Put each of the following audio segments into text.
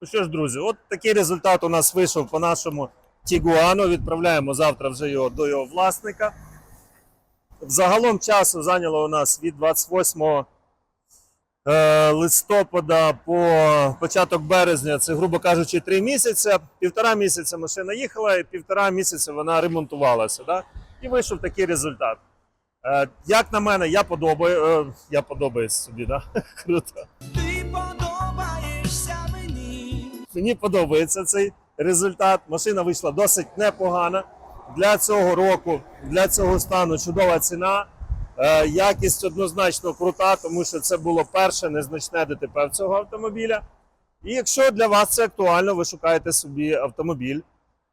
Ну що ж, друзі, от такий результат у нас вийшов по нашому Тігуану. Відправляємо завтра вже його до його власника. Загалом часу зайняло у нас від 28 е, листопада по початок березня, це, грубо кажучи, 3 місяці. Півтора місяця машина їхала, і півтора місяця вона ремонтувалася. Да? І вийшов такий результат. Е, як на мене, я подобаю, е, я подобаюсь собі, да? Круто. Мені. Подобається цей результат. Машина вийшла досить непогана. Для цього року, для цього стану чудова ціна. Е, якість однозначно крута, тому що це було перше незначне ДТП цього автомобіля. І якщо для вас це актуально, ви шукаєте собі автомобіль,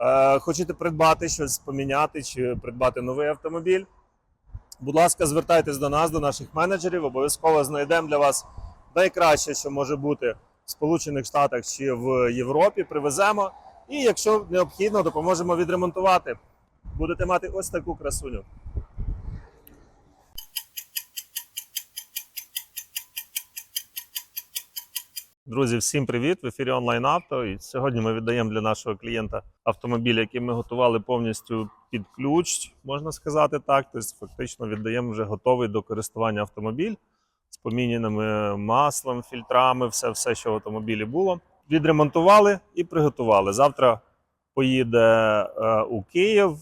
е, хочете придбати щось поміняти чи придбати новий автомобіль. Будь ласка, звертайтесь до нас, до наших менеджерів. Обов'язково знайдемо для вас найкраще, що може бути Сполучених Штатах чи в Європі. Привеземо. І якщо необхідно, допоможемо відремонтувати. Будете мати ось таку красуню. Друзі, всім привіт! В ефірі онлайн авто. І сьогодні ми віддаємо для нашого клієнта автомобіль, який ми готували повністю під ключ, можна сказати так. Тобто, фактично віддаємо вже готовий до користування автомобіль поміненими маслом, фільтрами, все, все, що в автомобілі було. Відремонтували і приготували. Завтра поїде е, у Київ.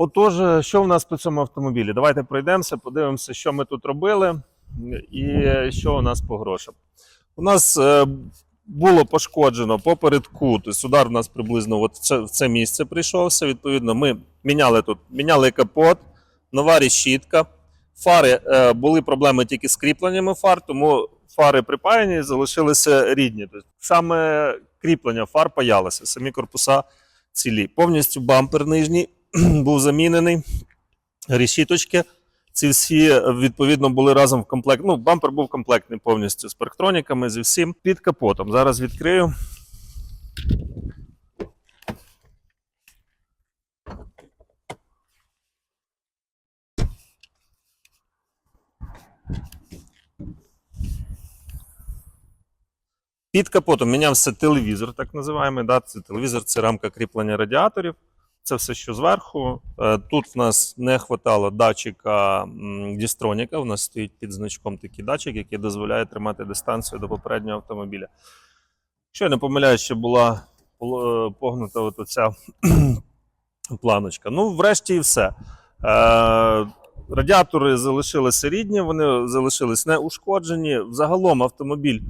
Отож, що в нас по цьому автомобілі? Давайте пройдемося, подивимося, що ми тут робили і що у нас по грошам. У нас е, було пошкоджено попередку, тобто удар у нас приблизно от в це, місце прийшовся. Відповідно, ми міняли тут, міняли капот, нова решітка. Фари е, були проблеми тільки з кріпленнями фар, тому фари припаяні залишилися рідні. Тобто, саме кріплення фар паялося, самі корпуса цілі. Повністю бампер нижній був замінений. Решіточки. Ці всі е, відповідно були разом в комплект. Ну, бампер був комплектний повністю з парктроніками, зі всім під капотом. Зараз відкрию. Під капотом мінявся телевізор, так називаємо. Да? Це телевізор це рамка кріплення радіаторів. Це все, що зверху. Е, Тут в нас не хватало датчика дістроніка. У нас стоїть під значком такий датчик, який дозволяє тримати дистанцію до попереднього автомобіля. Якщо я не помиляюсь, ще була е, погнута от оця планочка. Ну, врешті і все. Е, Радіатори залишилися рідні, вони залишились неушкоджені. Взагалом автомобіль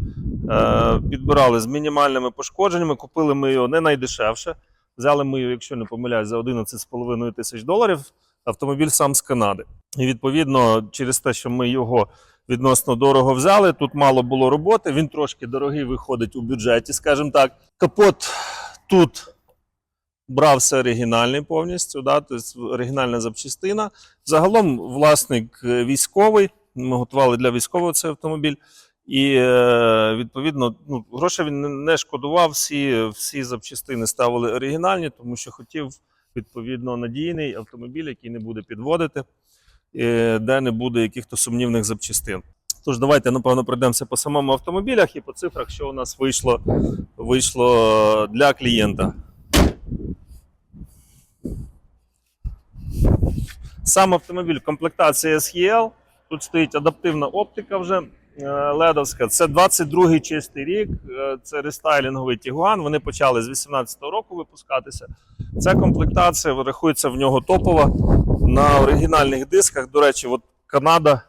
підбирали з мінімальними пошкодженнями. Купили ми його не найдешевше. Взяли ми якщо не помиляюсь, за 11,5 тисяч доларів. Автомобіль сам з Канади. І відповідно, через те, що ми його відносно дорого взяли, тут мало було роботи. Він трошки дорогий виходить у бюджеті, скажімо так. Капот тут брався оригінальний повністю, да, тобто оригінальна запчастина. Загалом власник е, військовий. Ми готували для військового цей автомобіль. І е, відповідно, ну, грошей він не- шкодував. Всі, всі запчастини ставили оригінальні, тому що хотів відповідно надійний автомобіль, який не буде підводити, е, де не буде якихось сумнівних запчастин. Тож давайте, напевно, пройдемося по самому автомобілях і по цифрах, що у нас вийшло, вийшло для клієнта. Сам автомобіль комплектація SEL. Тут стоїть адаптивна оптика вже ледовська. Це 22-й чистий рік. е, Це рестайлінговий Тігуан. Вони почали з 18-го року випускатися. Ця комплектація рахується в нього топова на оригінальних дисках. До речі, от Канада.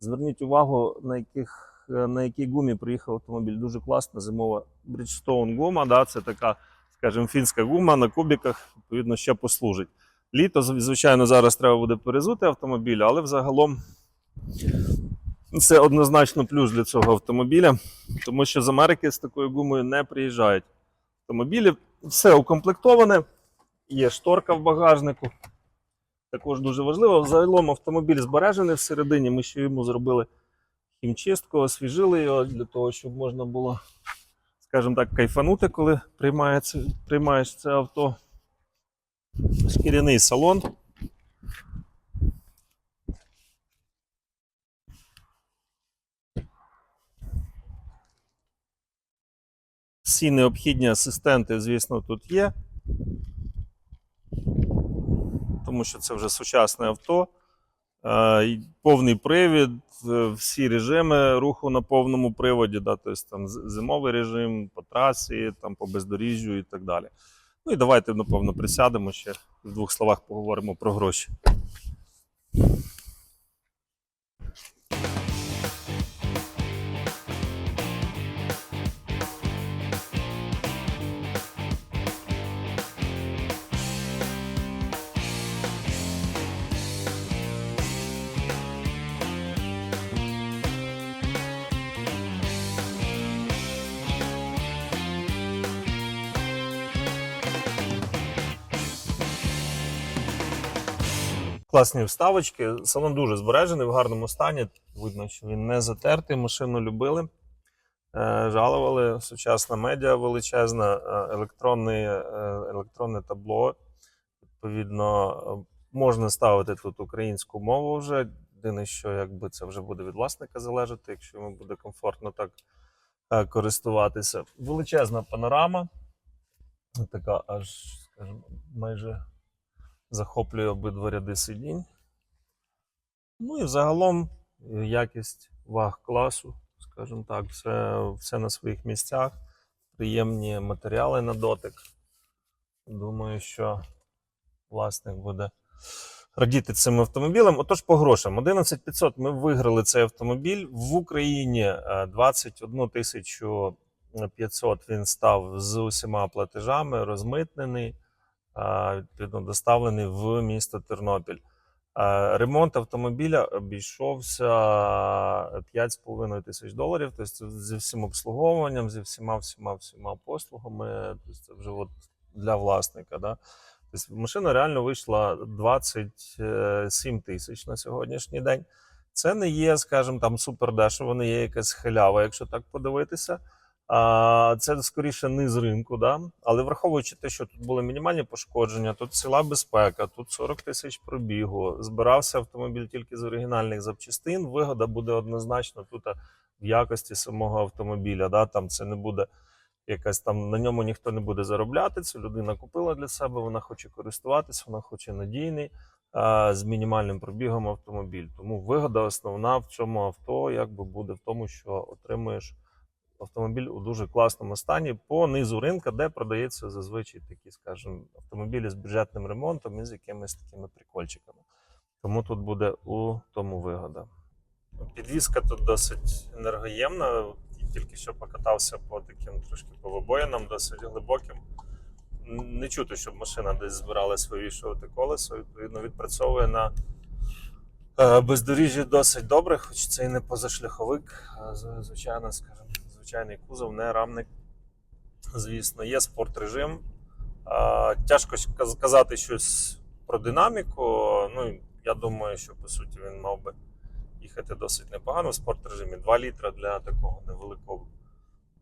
Зверніть увагу, на яких е, на якій гумі приїхав автомобіль. Дуже класна зимова Bridgestone гума. Да? Це така, скажімо, фінська гума на кубіках, відповідно, ще послужить. Літо, звичайно, зараз треба буде перезути автомобіль, але взагалом це однозначно плюс для цього автомобіля, тому що з Америки з такою гумою не приїжджають автомобілі. Все укомплектоване. Є шторка в багажнику. Також дуже важливо. Загалом автомобіль збережений всередині. Ми ще йому зробили хімчистку, освіжили його для того, щоб можна було, скажімо так, кайфанути, коли приймаєш це авто. Шкіряний салон. Всі необхідні асистенти, звісно, тут є. Тому що це вже сучасне авто. Е, Повний привід, е, всі режими руху на повному приводі, да, тобто там зимовий режим по трасі, там по бездоріжжю і так далі. Ну і давайте, напевно, присядемо ще в двох словах поговоримо про гроші. Класні вставочки. Салон дуже збережений в гарному стані. Видно, що він не затертий. Машину любили, е, жалували. Сучасна медіа величезна, е, електронне, е, електронне табло. Відповідно, можна ставити тут українську мову вже. Єдине, що якби це вже буде від власника залежати, якщо йому буде комфортно так користуватися. Величезна панорама. Така аж, скажімо, майже захоплює обидва ряди сидінь. Ну і взагалом е, якість ваг класу, скажімо так, все, все на своїх місцях. Приємні матеріали на дотик. Думаю, що власник буде радіти цим автомобілем. Отож, по грошам. 11500 ми виграли цей автомобіль. В Україні е, 21 тисячу 500 він став з усіма платежами, розмитнений відповідно доставлений в місто Тернопіль. Ремонт автомобіля обійшовся 5,5 тисяч доларів. Тобто зі всім обслуговуванням, зі всіма всіма всіма послугами. Тобто це вже от для власника. Да? Тобто машина реально вийшла 27 тисяч на сьогоднішній день. Це не є, скажімо, там супер дешево, не є якась халява, якщо так подивитися. Це скоріше низ ринку, да? але враховуючи те, що тут були мінімальні пошкодження, тут ціла безпека, тут 40 тисяч пробігу, збирався автомобіль тільки з оригінальних запчастин. Вигода буде однозначно тут в якості самого автомобіля. Да? Там це не буде якась там на ньому ніхто не буде заробляти. Це людина купила для себе, вона хоче користуватися, вона хоче надійний. З мінімальним пробігом автомобіль. Тому вигода основна в цьому авто якби буде в тому, що отримуєш автомобіль у дуже класному стані по низу ринка, де продається зазвичай такі, скажімо, автомобілі з бюджетним ремонтом і з якимись такими прикольчиками. Тому тут буде у тому вигода. Підвізка тут досить енергоємна. Тільки що покатався по таким трошки по вибоїнам, досить глибоким. Не чути, щоб машина десь збиралась вивішувати колесо. Відповідно, відпрацьовує на е, бездоріжжі досить добре, хоч це і не позашляховик, звичайно, скажімо, звичайний кузов, не рамник. Звісно, є спорт-режим. А, Тяжко ска- сказати щось про динаміку. Ну, я думаю, що по суті він мав би їхати досить непогано в спорт-режимі. 2 літра для такого невеликого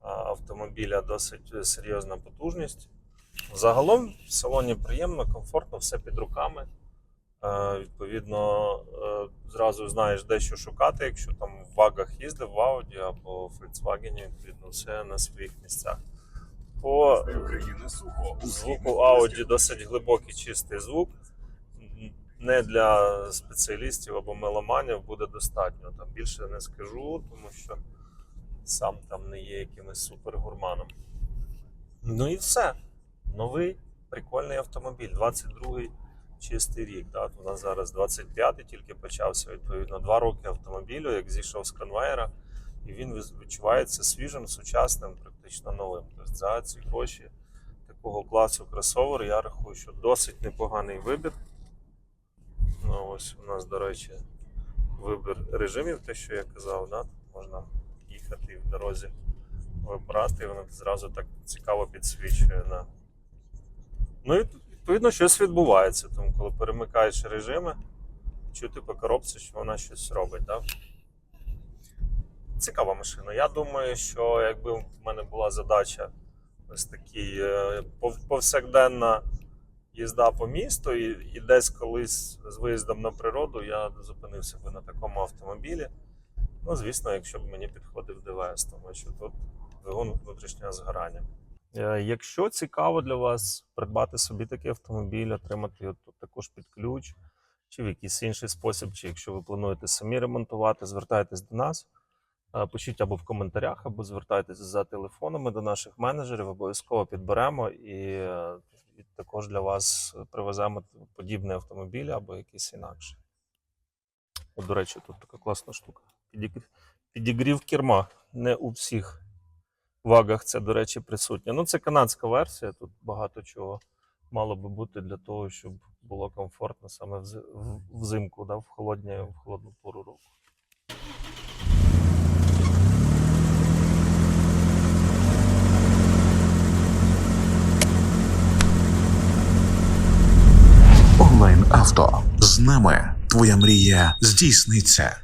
автомобіля досить серйозна потужність. Загалом в салоні приємно, комфортно, все під руками. Е, Відповідно, е, зразу знаєш, де що шукати, якщо там в вагах їздив в Audi або в Volkswagen, відповідно, все на своїх місцях. По звуку Audi досить глибокий чистий звук. Не для спеціалістів або меломанів буде достатньо. Там більше не скажу, тому що сам там не є якимось супергурманом. Ну і все. Новий прикольний автомобіль. 22-й чистий рік. Да? У нас зараз 25-й тільки почався. Відповідно, два роки автомобілю, як зійшов з конвейера, і він відчувається свіжим, сучасним, практично новим. Тобто за ці гроші такого класу кросовер, я рахую, що досить непоганий вибір. Ну, ось у нас, до речі, вибір режимів, те, що я казав, да? Можна їхати в дорозі вибрати, і воно зразу так цікаво підсвічує на. Ну і відповідно, щось відбувається. Тому, коли перемикаєш режими, чути по коробці, що вона щось робить. Да? Цікава машина. Я думаю, що якби в мене була задача ось такий е, повсякденна їзда по місту, і, і десь колись з виїздом на природу я зупинився би на такому автомобілі. Ну, звісно, якщо б мені підходив ДВС, тому що тут двигун внутрішнього згорання. Е, Якщо цікаво для вас придбати собі такий автомобіль, отримати його тут також під ключ, чи в якийсь інший спосіб, чи якщо ви плануєте самі ремонтувати, звертайтесь до нас. Е, Пишіть або в коментарях, або звертайтесь за телефонами до наших менеджерів, обов'язково підберемо і, е, і також для вас привеземо подібний автомобіль або якийсь інакший. От, до речі, тут така класна штука. Підігрів керма. Не у всіх вагах це, до речі, присутнє. Ну, це канадська версія, тут багато чого мало би бути для того, щоб було комфортно саме взимку, да, в, холодні, в холодну пору року. Онлайн авто з нами твоя мрія здійсниться.